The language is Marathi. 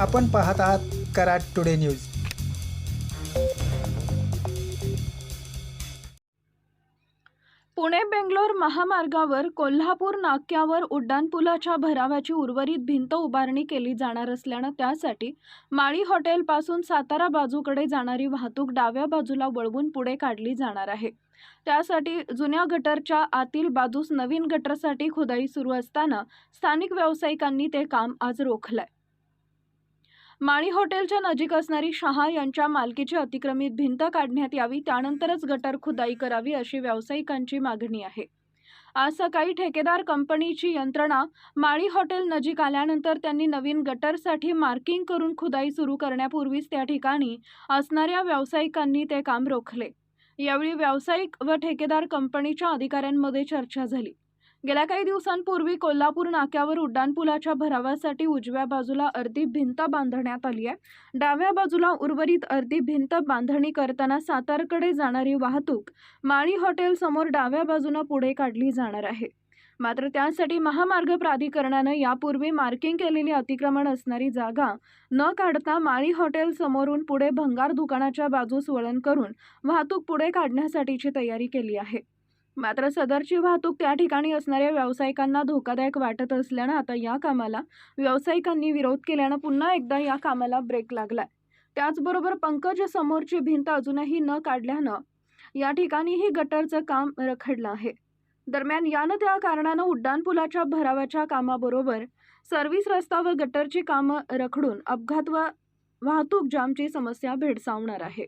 आपण पाहत आहात कराड टुडे न्यूज. पुणे बेंगलोर महामार्गावर कोल्हापूर नाक्यावर उड्डाणपुलाच्या भरावाची उर्वरित भिंत उभारणी केली जाणार असल्यानं त्यासाठी माळी हॉटेलपासून सातारा बाजूकडे जाणारी वाहतूक डाव्या बाजूला वळवून पुढे काढली जाणार आहे. त्यासाठी जुन्या गटरच्या आतील बाजूस नवीन गटरसाठी खुदाई सुरू असताना स्थानिक व्यावसायिकांनी ते काम आज रोखलंय. माळी हॉटेलच्या नजीक असणारी शहा यांच्या मालकीची अतिक्रमित भिंत काढण्यात यावी त्यानंतरच गटर खुदाई करावी अशी व्यावसायिकांची मागणी आहे. आज सकाळी ठेकेदार कंपनीची यंत्रणा माळी हॉटेल नजीक आल्यानंतर त्यांनी नवीन गटरसाठी मार्किंग करून खुदाई सुरू करण्यापूर्वीच त्या ठिकाणी असणाऱ्या व्यावसायिकांनी ते काम रोखले. यावेळी व्यावसायिक व ठेकेदार कंपनीच्या अधिकाऱ्यांमध्ये चर्चा झाली. गेल्या काही दिवसांपूर्वी कोल्हापूर नाक्यावर उड्डाणपुलाच्या भरावासाठी उजव्या बाजूला अर्धी भिंत बांधण्यात आली आहे. डाव्या बाजूला उर्वरित अर्धी भिंत बांधणी करताना सातारकडे जाणारी वाहतूक माळी हॉटेल समोर डाव्या बाजूनं पुढे काढली जाणार आहे. मात्र त्यासाठी महामार्ग प्राधिकरणानं यापूर्वी मार्किंग केलेली अतिक्रमण असणारी जागा न काढता माळी हॉटेल समोरून पुढे भंगार दुकानाच्या बाजूस वळण करून वाहतूक पुढे काढण्यासाठीची तयारी केली आहे. मात्र सदरची वाहतूक त्या ठिकाणी असणाऱ्या व्यावसायिकांना धोकादायक वाटत असल्यानं आता या कामाला व्यावसायिकांनी विरोध केल्यानं पुन्हा एकदा या कामाला ब्रेक लागलाय. त्याचबरोबर पंकज समोरची भिंत अजूनही न काढल्यानं या ठिकाणीही गटरचं काम रखडलं आहे. दरम्यान यानं त्या कारणानं उड्डाणपुलाच्या भरावाच्या कामाबरोबर सर्व्हिस रस्ता व गटरची कामं रखडून अपघात व वाहतूक जामची समस्या भेडसावणार आहे.